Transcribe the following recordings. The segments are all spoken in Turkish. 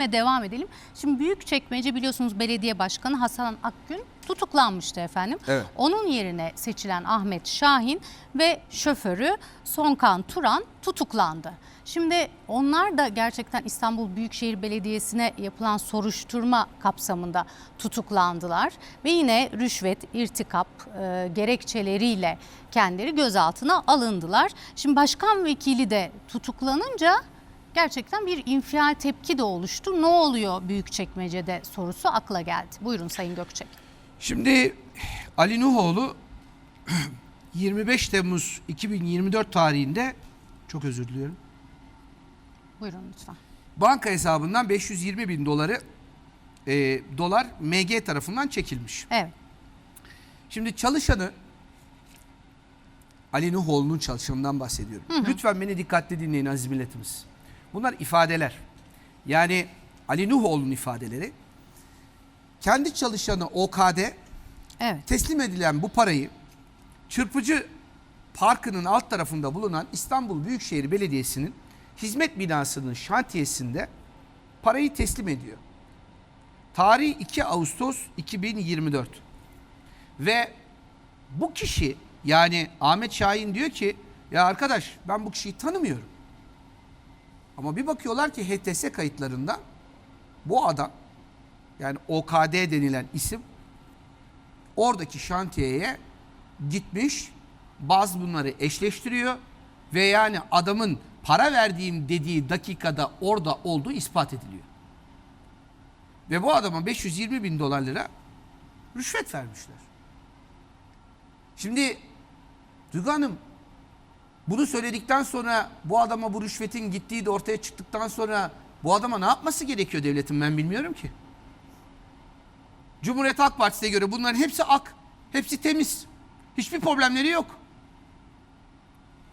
Ve devam edelim. Şimdi Büyükçekmece biliyorsunuz belediye başkanı Hasan Akgün tutuklanmıştı efendim. Evet. Onun yerine seçilen Ahmet Şahin ve şoförü Sonkan Turan tutuklandı. Şimdi onlar da gerçekten İstanbul Büyükşehir Belediyesi'ne yapılan soruşturma kapsamında tutuklandılar. Ve yine rüşvet, irtikap e, gerekçeleriyle kendileri gözaltına alındılar. Şimdi başkan vekili de tutuklanınca gerçekten bir infial tepki de oluştu. Ne oluyor Büyükçekmece'de sorusu akla geldi. Buyurun Sayın Gökçek. Şimdi Ali Nuhoğlu 25 Temmuz 2024 tarihinde çok özür diliyorum. Buyurun lütfen. Banka hesabından 520 bin doları e, dolar MG tarafından çekilmiş. Evet. Şimdi çalışanı Ali Nuhoğlu'nun çalışanından bahsediyorum. Lütfen beni dikkatli dinleyin aziz milletimiz. Bunlar ifadeler. Yani Ali Nuhoğlu'nun ifadeleri. Kendi çalışanı OKD Evet. teslim edilen bu parayı çırpıcı parkının alt tarafında bulunan İstanbul Büyükşehir Belediyesi'nin hizmet binasının şantiyesinde parayı teslim ediyor. Tarih 2 Ağustos 2024. Ve bu kişi yani Ahmet Şahin diyor ki ya arkadaş ben bu kişiyi tanımıyorum. Ama bir bakıyorlar ki HTS kayıtlarında bu adam yani OKD denilen isim oradaki şantiyeye gitmiş bazı bunları eşleştiriyor ve yani adamın para verdiğim dediği dakikada orada olduğu ispat ediliyor. Ve bu adama 520 bin dolar lira rüşvet vermişler. Şimdi Duygu Hanım bunu söyledikten sonra bu adama bu rüşvetin gittiği de ortaya çıktıktan sonra bu adama ne yapması gerekiyor devletin ben bilmiyorum ki. Cumhuriyet Halk Partisi'ne göre bunların hepsi ak. Hepsi temiz. Hiçbir problemleri yok.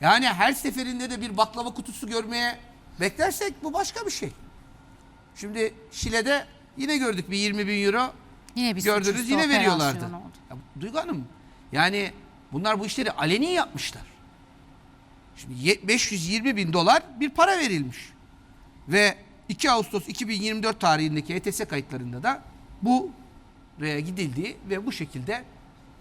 Yani her seferinde de bir baklava kutusu görmeye beklersek bu başka bir şey. Şimdi Şile'de yine gördük bir 20 bin euro Yine bir gördünüz yine veriyorlardı. Ya, Duygu Hanım yani bunlar bu işleri aleni yapmışlar. Şimdi ye- 520 bin dolar bir para verilmiş. Ve 2 Ağustos 2024 tarihindeki ETS kayıtlarında da bu gidildiği ve bu şekilde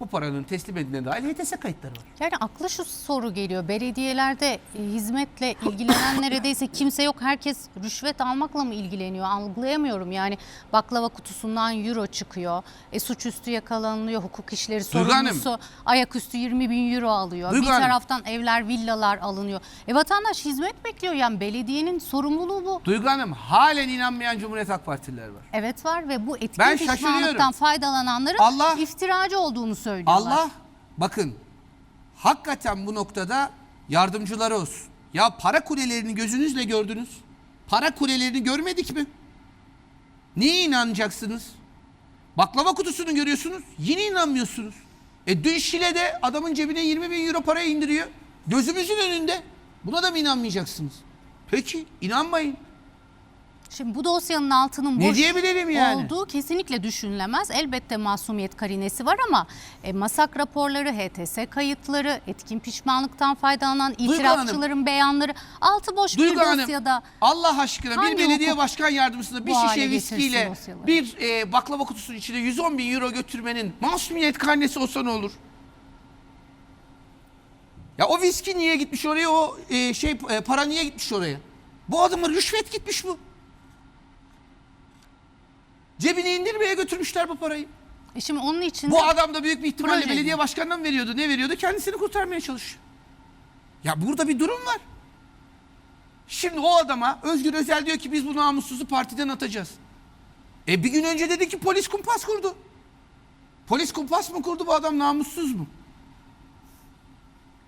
bu paranın teslim edildiğine dair HTS kayıtları var. Yani akla şu soru geliyor. Belediyelerde e, hizmetle ilgilenen neredeyse kimse yok. Herkes rüşvet almakla mı ilgileniyor? Algılayamıyorum. Yani baklava kutusundan euro çıkıyor. E, suçüstü yakalanılıyor. Hukuk işleri sorumlusu ayaküstü 20 bin euro alıyor. Duygu bir Hanım. taraftan evler, villalar alınıyor. E, vatandaş hizmet bekliyor. Yani belediyenin sorumluluğu bu. Duygu Hanım halen inanmayan Cumhuriyet Halk Partililer var. Evet var ve bu etkin Ben pişmanlıktan faydalananların Allah- iftiracı olduğunu söylüyorlar. Allah bakın hakikaten bu noktada yardımcıları olsun. Ya para kulelerini gözünüzle gördünüz. Para kulelerini görmedik mi? Niye inanacaksınız? Baklava kutusunu görüyorsunuz. Yine inanmıyorsunuz. E dün Şile'de adamın cebine 20 bin euro para indiriyor. Gözümüzün önünde. Buna da mı inanmayacaksınız? Peki inanmayın. Şimdi bu dosyanın altının Ne boş diyebilirim yani? olduğu kesinlikle düşünülemez. Elbette masumiyet karinesi var ama e, masak raporları, HTS kayıtları, etkin pişmanlıktan faydalanan itirafçıların beyanları altı boş Duygu bir Hanım dosyada Allah aşkına Hangi bir belediye hukuk başkan yardımcısına bir bu hale şişe getirsin viskiyle dosyaları? bir e, baklava kutusunun içine 110 bin euro götürmenin masumiyet karnesi olsa ne olur? Ya o viski niye gitmiş oraya o e, şey e, para niye gitmiş oraya? Bu adamın rüşvet gitmiş bu. Cebine indirmeye götürmüşler bu parayı. E şimdi onun için Bu adam da büyük bir ihtimalle Proje belediye mi? başkanına mı veriyordu? Ne veriyordu? Kendisini kurtarmaya çalışıyor. Ya burada bir durum var. Şimdi o adama Özgür Özel diyor ki biz bu namussuzu partiden atacağız. E bir gün önce dedi ki polis kumpas kurdu. Polis kumpas mı kurdu bu adam namussuz mu?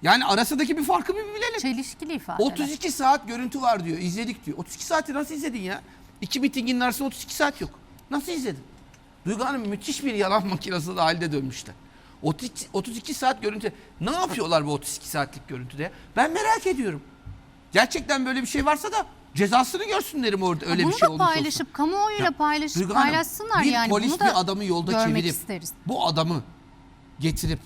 Yani arasındaki bir farkı bir bilelim. çelişkili ifadeler. 32 saat görüntü var diyor. izledik diyor. 32 saati nasıl izledin ya? İki mitingin arasında 32 saat yok. Nasıl izledin? Duygu Hanım müthiş bir yalan makinesi de halde dönmüşler. 32, 32 saat görüntü. Ne yapıyorlar bu 32 saatlik görüntüde? Ben merak ediyorum. Gerçekten böyle bir şey varsa da cezasını görsünlerim orada öyle Bunu bir şey da olmuş olsa. paylaşıp kamuoyuyla Ya, paylaşıp Duygu Hanım, paylaşsınlar bir yani. polis Bunu da bir adamı yolda çevirip isteriz. bu adamı getirip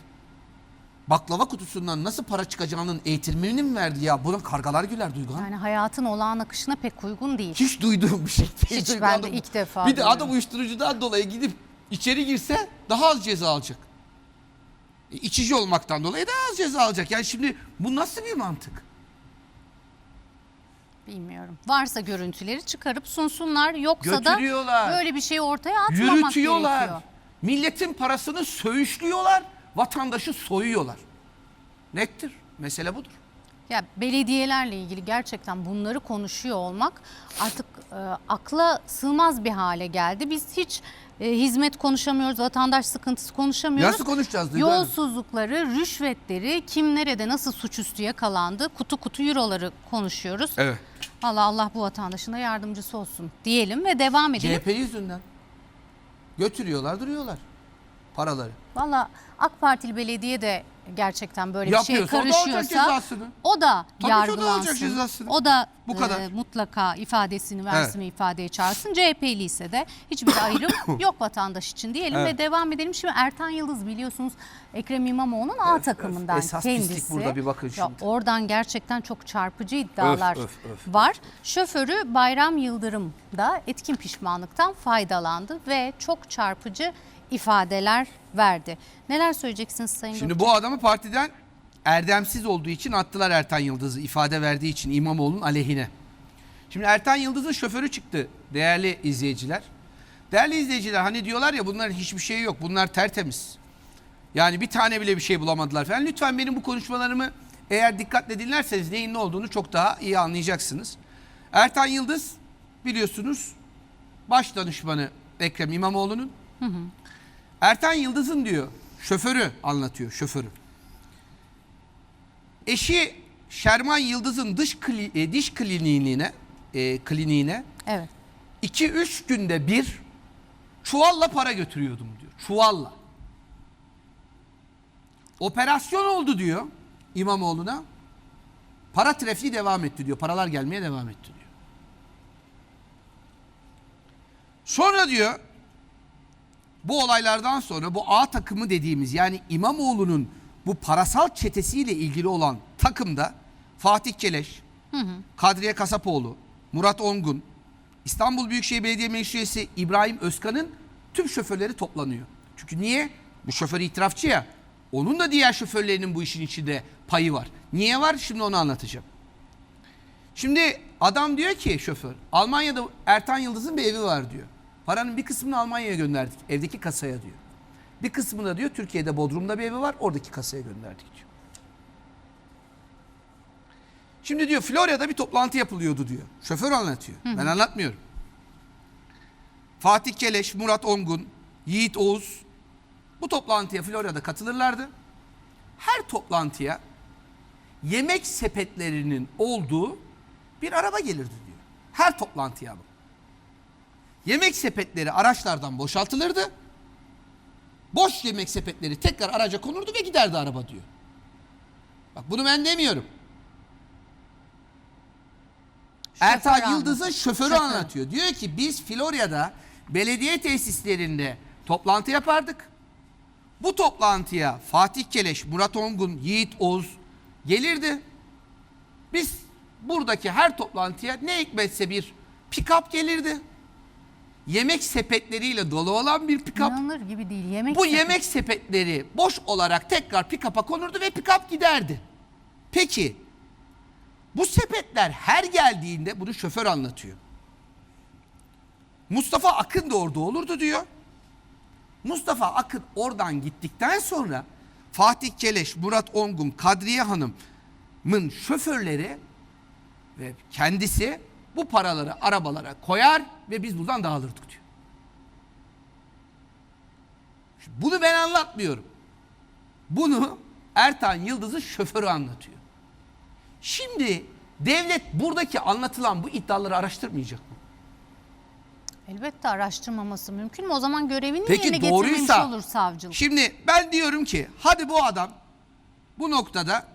baklava kutusundan nasıl para çıkacağının eğitimini mi verdi ya? Buna kargalar güler Duygu Hanım. Yani hayatın olağan akışına pek uygun değil. Hiç duyduğum bir şey değil. Hiç, Duygu ben de ilk defa Bir de adam duyuyorum. uyuşturucudan dolayı gidip içeri girse daha az ceza alacak. E, İçici olmaktan dolayı daha az ceza alacak. Yani şimdi bu nasıl bir mantık? Bilmiyorum. Varsa görüntüleri çıkarıp sunsunlar. Yoksa da Götürüyorlar. böyle bir şeyi ortaya atmamak Yürütüyorlar. gerekiyor. Milletin parasını söğüşlüyorlar. Vatandaşı soyuyorlar. Nettir. Mesele budur. Ya belediyelerle ilgili gerçekten bunları konuşuyor olmak artık e, akla sığmaz bir hale geldi. Biz hiç e, hizmet konuşamıyoruz, vatandaş sıkıntısı konuşamıyoruz. Nasıl konuşacağız Duygu? Yolsuzlukları, rüşvetleri, kim nerede nasıl suçüstü yakalandı, kutu kutu euroları konuşuyoruz. Evet. Allah Allah bu vatandaşın da yardımcısı olsun diyelim ve devam edelim. CHP yüzünden. Götürüyorlar duruyorlar paraları. Valla AK Partili belediye de gerçekten böyle bir Yapıyorsa da alacak karışıyorsa o da o da yargılansın. O da Bu kadar. e, mutlaka ifadesini versin ve ifadeye çağırsın. CHP'li ise de hiçbir ayrım yok vatandaş için diyelim Evet. ve devam edelim. Şimdi Ertan Yıldız biliyorsunuz Ekrem İmamoğlu'nun A takımından Esas kendisi. burada bir bakın Ya şimdi. oradan gerçekten çok çarpıcı iddialar öf, öf. var. Şoförü Bayram Yıldırım da etkin pişmanlıktan faydalandı ve çok çarpıcı ifadeler verdi. Neler söyleyeceksiniz Sayın Şimdi Gökçe? bu adamı partiden erdemsiz olduğu için attılar Ertan Yıldız'ı ifade verdiği için İmamoğlu'nun aleyhine. Şimdi Ertan Yıldız'ın şoförü çıktı değerli izleyiciler. Değerli izleyiciler hani diyorlar ya bunların hiçbir şeyi yok bunlar tertemiz. Yani bir tane bile bir şey bulamadılar falan. Lütfen benim bu konuşmalarımı eğer dikkatle dinlerseniz neyin ne olduğunu çok daha iyi anlayacaksınız. Ertan Yıldız biliyorsunuz baş danışmanı Ekrem İmamoğlu'nun. Ertan Yıldız'ın diyor şoförü anlatıyor şoförü. Eşi Şerman Yıldız'ın dış kli, e, diş kliniğine e, kliniğine Evet. 2-3 günde bir çuvalla para götürüyordum diyor. Çuvalla. Operasyon oldu diyor İmamoğlu'na. Para trafiği devam etti diyor. Paralar gelmeye devam etti diyor. Sonra diyor bu olaylardan sonra bu A takımı dediğimiz yani İmamoğlu'nun bu parasal çetesiyle ilgili olan takımda Fatih Keleş, Kadriye Kasapoğlu, Murat Ongun, İstanbul Büyükşehir Belediye Meclis Üyesi İbrahim Özkan'ın tüm şoförleri toplanıyor. Çünkü niye? Bu şoför itirafçı ya. Onun da diğer şoförlerinin bu işin içinde payı var. Niye var? Şimdi onu anlatacağım. Şimdi adam diyor ki şoför Almanya'da Ertan Yıldız'ın bir evi var diyor. Paranın bir kısmını Almanya'ya gönderdik. Evdeki kasaya diyor. Bir kısmını da diyor Türkiye'de Bodrum'da bir evi var. Oradaki kasaya gönderdik diyor. Şimdi diyor Florya'da bir toplantı yapılıyordu diyor. Şoför anlatıyor. Ben anlatmıyorum. Fatih Keleş, Murat Ongun, Yiğit Oğuz bu toplantıya Florya'da katılırlardı. Her toplantıya yemek sepetlerinin olduğu bir araba gelirdi diyor. Her toplantıya bu. Yemek sepetleri araçlardan boşaltılırdı. Boş yemek sepetleri tekrar araca konurdu ve giderdi araba diyor. Bak bunu ben demiyorum. Ertan anlatıyor. Yıldız'ın şoförü Şoför. anlatıyor. Diyor ki biz Florya'da belediye tesislerinde toplantı yapardık. Bu toplantıya Fatih Keleş, Murat Ongun, Yiğit Oğuz gelirdi. Biz buradaki her toplantıya ne hikmetse bir pick-up gelirdi. Yemek sepetleriyle dolu olan bir pick-up. İnanılır gibi değil. Yemek Bu sepeti. yemek sepetleri boş olarak tekrar pick-up'a konurdu ve pick-up giderdi. Peki bu sepetler her geldiğinde bunu şoför anlatıyor. Mustafa Akın da orada olurdu diyor. Mustafa Akın oradan gittikten sonra Fatih Keleş, Murat Ongun, Kadriye Hanım'ın şoförleri ve kendisi bu paraları arabalara koyar ve biz buradan dağılırdık diyor. Şimdi Bunu ben anlatmıyorum. Bunu Ertan Yıldız'ın şoförü anlatıyor. Şimdi devlet buradaki anlatılan bu iddiaları araştırmayacak mı? Elbette araştırmaması mümkün mü? O zaman görevini Peki yerine getirmemiş doğruysa olur savcılık. Şimdi ben diyorum ki hadi bu adam bu noktada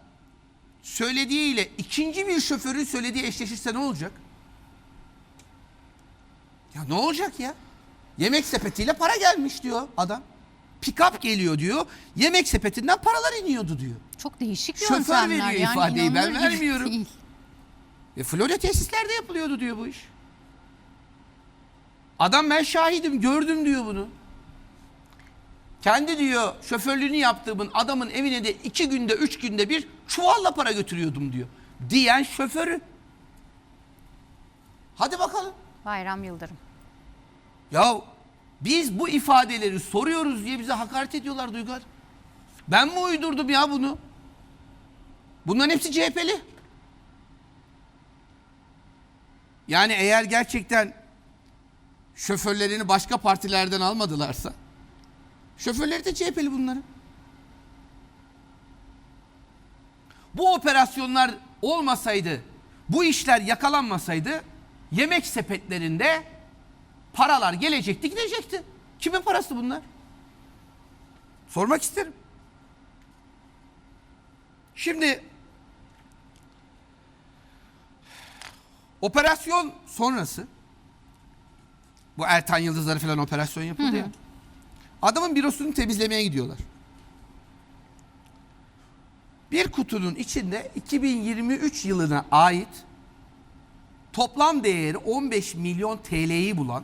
söylediğiyle ikinci bir şoförün söylediği eşleşirse ne olacak? Ya ne olacak ya? Yemek sepetiyle para gelmiş diyor adam. Pikap geliyor diyor. Yemek sepetinden paralar iniyordu diyor. Çok değişik Şoför yöntemler veriyor yani ifadeyi, ben vermiyorum. değil. E Florya tesislerde yapılıyordu diyor bu iş. Adam ben şahidim gördüm diyor bunu. Kendi diyor şoförlüğünü yaptığımın adamın evine de iki günde üç günde bir çuvalla para götürüyordum diyor. Diyen şoförü. Hadi bakalım. Bayram Yıldırım. Ya biz bu ifadeleri soruyoruz diye bize hakaret ediyorlar Duygar. Ben mi uydurdum ya bunu? Bunların hepsi CHP'li. Yani eğer gerçekten şoförlerini başka partilerden almadılarsa şoförleri de CHP'li bunların. Bu operasyonlar olmasaydı, bu işler yakalanmasaydı yemek sepetlerinde paralar gelecekti gidecekti. Kimin parası bunlar? Sormak isterim. Şimdi operasyon sonrası bu Ertan Yıldızları falan operasyon yapıldı ya. Adamın bürosunu temizlemeye gidiyorlar. Bir kutunun içinde 2023 yılına ait toplam değeri 15 milyon TL'yi bulan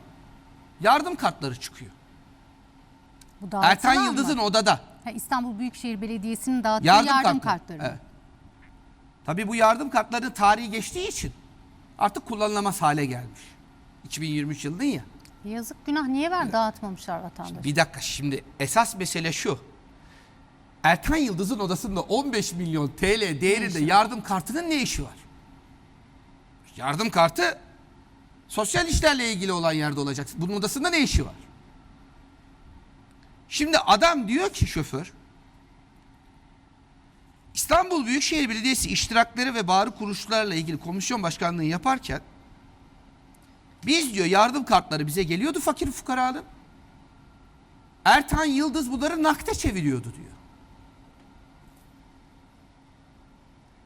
yardım kartları çıkıyor. Bu dağıtılan Ertan mı? Yıldız'ın odada. Ha, İstanbul Büyükşehir Belediyesi'nin dağıttığı Yardım, yardım, kartları. Evet. Tabii bu yardım kartlarının tarihi geçtiği için artık kullanılamaz hale gelmiş. 2023 yılının ya. Yazık günah niye ver dağıtmamışlar vatandaş? Bir dakika şimdi esas mesele şu. Erkan Yıldız'ın odasında 15 milyon TL değerinde yardım kartının ne işi var? Yardım kartı sosyal işlerle ilgili olan yerde olacak. Bunun odasında ne işi var? Şimdi adam diyor ki şoför İstanbul Büyükşehir Belediyesi iştirakleri ve bari kuruluşlarla ilgili komisyon başkanlığı yaparken biz diyor yardım kartları bize geliyordu fakir fukaranın. Ertan Yıldız bunları nakde çeviriyordu diyor.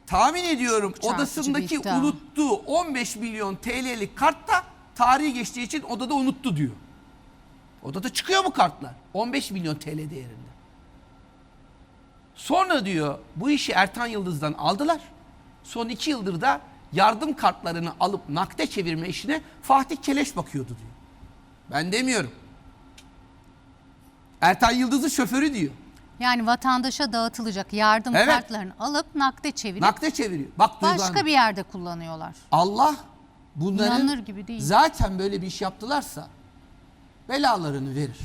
Tahmin ediyorum çarpıcı bir odasındaki iddia. unuttuğu 15 milyon TL'lik kart da tarihi geçtiği için odada unuttu diyor. Odada çıkıyor bu kartlar. 15 milyon TL değerinde. Sonra diyor bu işi Ertan Yıldız'dan aldılar. Son iki yıldır da yardım kartlarını alıp nakde çevirme işine Fatih Keleş bakıyordu diyor. Ben demiyorum. Ertan Yıldız'ın şoförü diyor. Yani vatandaşa dağıtılacak yardım Evet. kartlarını alıp nakde çevirip Nakde çeviriyor. Bak Duygu başka Hanım, bir yerde kullanıyorlar. Allah bunların İnanılır gibi değil. zaten böyle bir iş yaptılarsa belalarını verir.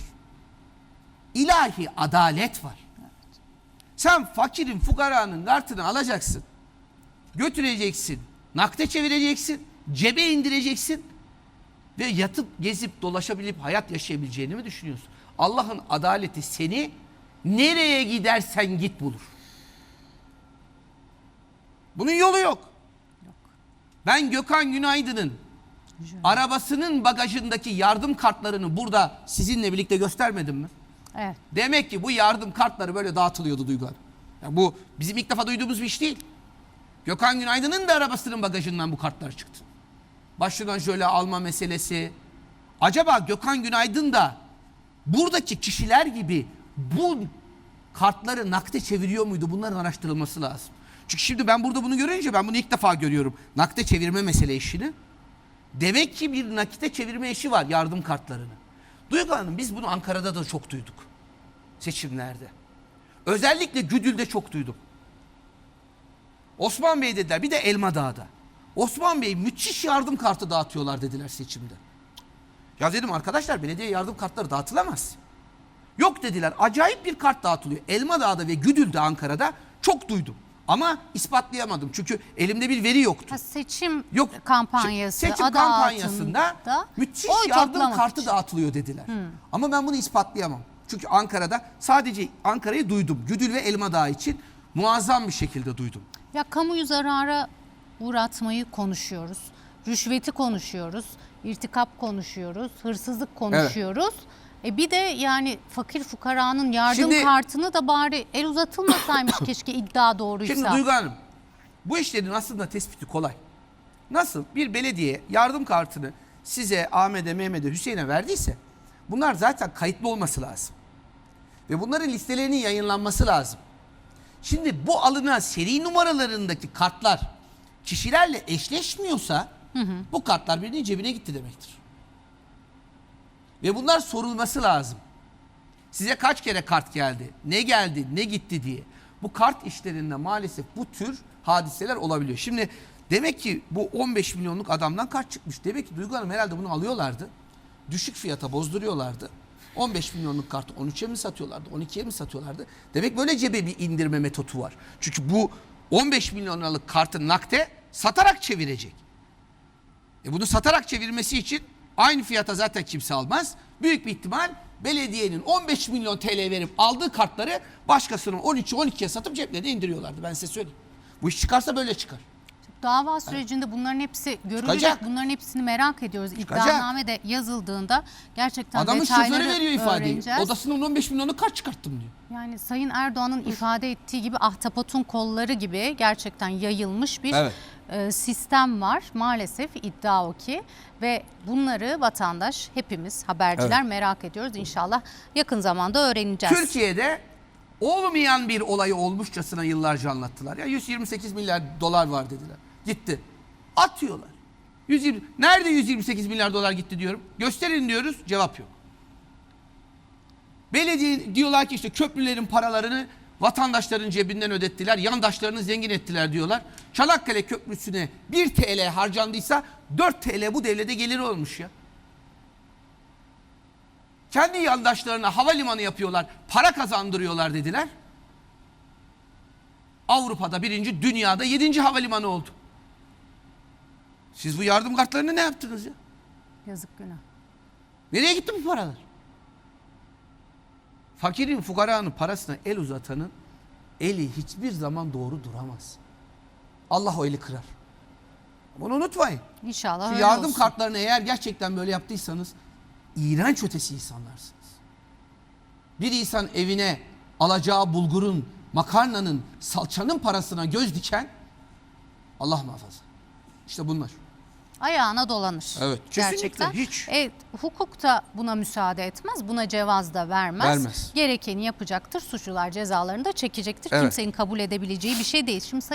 İlahi adalet var. Sen fakirin fukaranın kartını alacaksın. Götüreceksin. Nakde çevireceksin. Cebe indireceksin. Ve yatıp gezip dolaşabilip hayat yaşayabileceğini mi düşünüyorsun? Allah'ın adaleti seni nereye gidersen git bulur. Bunun yolu yok. Ben Gökhan Günaydın'ın arabasının bagajındaki yardım kartlarını burada sizinle birlikte göstermedim mi? Evet. Demek ki bu yardım kartları böyle dağıtılıyordu Duygu Hanım. Ya bu bizim ilk defa duyduğumuz bir iş değil. Gökhan Günaydın'ın da arabasının bagajından bu kartlar çıktı. Başından şöyle alma meselesi. Acaba Gökhan Günaydın da buradaki kişiler gibi bu kartları nakde çeviriyor muydu? Bunların araştırılması lazım. Çünkü şimdi ben burada bunu görünce ben bunu ilk defa görüyorum. Nakde çevirme mesele işini. Demek ki bir nakite çevirme işi var yardım kartlarını. Duygu Hanım biz bunu Ankara'da da çok duyduk. Seçimlerde. Özellikle Güdül'de çok duydum. Osman Bey dediler bir de Elma Dağı'da. Osman Bey müthiş yardım kartı dağıtıyorlar dediler seçimde. Ya dedim arkadaşlar belediye yardım kartları dağıtılamaz. Yok dediler acayip bir kart dağıtılıyor. Elma Dağı'da ve Güdül'de Ankara'da çok duydum. Ama ispatlayamadım çünkü elimde bir veri yoktu. Ha, seçim Yok. kampanyası Seçim adı kampanyasında altında müthiş yardım kartı için. dağıtılıyor dediler. Ama ben bunu ispatlayamam. Çünkü Ankara'da sadece Ankara'yı duydum. Güdül ve Elmadağ için muazzam bir şekilde duydum. Ya kamuyu zarara uğratmayı konuşuyoruz. Rüşveti konuşuyoruz. irtikap konuşuyoruz. Hırsızlık konuşuyoruz. E bir de yani fakir fukaranın yardım Şimdi- kartını da bari el uzatılmasaymış keşke iddia doğruysa. Şimdi Duygu Hanım, bu işlerin aslında tespiti kolay. Nasıl bir belediye yardım kartını size Ahmet'e, Mehmet'e, Hüseyin'e verdiyse bunlar zaten kayıtlı olması lazım. Ve bunların listelerinin yayınlanması lazım. Şimdi bu alınan seri numaralarındaki kartlar kişilerle eşleşmiyorsa bu kartlar birinin cebine gitti demektir. Ve bunlar sorulması lazım. Size kaç kere kart geldi? Ne geldi? Ne gitti diye. Bu kart işlerinde maalesef bu tür hadiseler olabiliyor. Şimdi demek ki bu 15 milyonluk adamdan kart çıkmış. Demek ki Duygu Hanım herhalde bunu alıyorlardı. Düşük fiyata bozduruyorlardı. 15 milyonluk kartı 13'e mi satıyorlardı? 12'ye mi satıyorlardı? Demek böyle cebe bir indirme metodu var. Çünkü bu 15 milyon liralık kartı nakde satarak çevirecek. E bunu satarak çevirmesi için aynı fiyata zaten kimse almaz. Büyük bir ihtimal belediyenin 15 milyon TL verip aldığı kartları başkasının 13'ü 12'ye satıp ceplerine indiriyorlardı. Ben size söyleyeyim. Bu iş çıkarsa böyle çıkar. Dava sürecinde bunların hepsi görülecek. Çıkacak. Bunların hepsini merak ediyoruz. Çıkacak. İddianame de yazıldığında gerçekten Adamın detayları şoförü veriyor ifadeyi. öğreneceğiz. Odasından 15 milyonluk kart çıkarttım diyor. Yani Sayın Erdoğan'ın ifade ettiği gibi ahtapotun kolları gibi gerçekten yayılmış bir Evet. E, sistem var. Maalesef iddia o ki ve bunları vatandaş hepimiz haberciler Evet. merak ediyoruz. İnşallah yakın zamanda öğreneceğiz. Türkiye'de olmayan bir olayı olmuşçasına yıllarca anlattılar. Ya 128 milyar dolar var dediler. Gitti. Atıyorlar. 120, nerede 128 milyar dolar gitti diyorum. Gösterin diyoruz. Cevap yok. Belediye diyorlar ki işte köprülerin paralarını vatandaşların cebinden ödettiler. Yandaşlarını zengin ettiler diyorlar. Çanakkale Köprüsü'ne 1 TL harcandıysa 4 TL bu devlete gelir olmuş ya. Kendi yandaşlarına havalimanı yapıyorlar, para kazandırıyorlar dediler. Avrupa'da birinci, dünyada yedinci havalimanı oldu. Siz bu yardım kartlarını ne yaptınız ya? Yazık günah. Nereye gitti bu paralar? Fakirin, fukaranın parasına el uzatanın eli hiçbir zaman doğru duramaz. Allah o eli kırar. Bunu unutmayın. İnşallah Şu öyle yardım olsun. kartlarını eğer gerçekten böyle yaptıysanız iğrenç ötesi insanlarsınız. Bir insan evine alacağı bulgurun, makarnanın, salçanın parasına göz diken Allah muhafaza. İşte bunlar. Ayağına dolanır. Evet, kesinlikle, Gerçekten. hiç. Evet, hukuk da buna müsaade etmez. Buna cevaz da vermez. Vermez. Gerekeni yapacaktır. Suçlular cezalarını da çekecektir. Evet. Kimsenin kabul edebileceği bir şey değil. Şimdi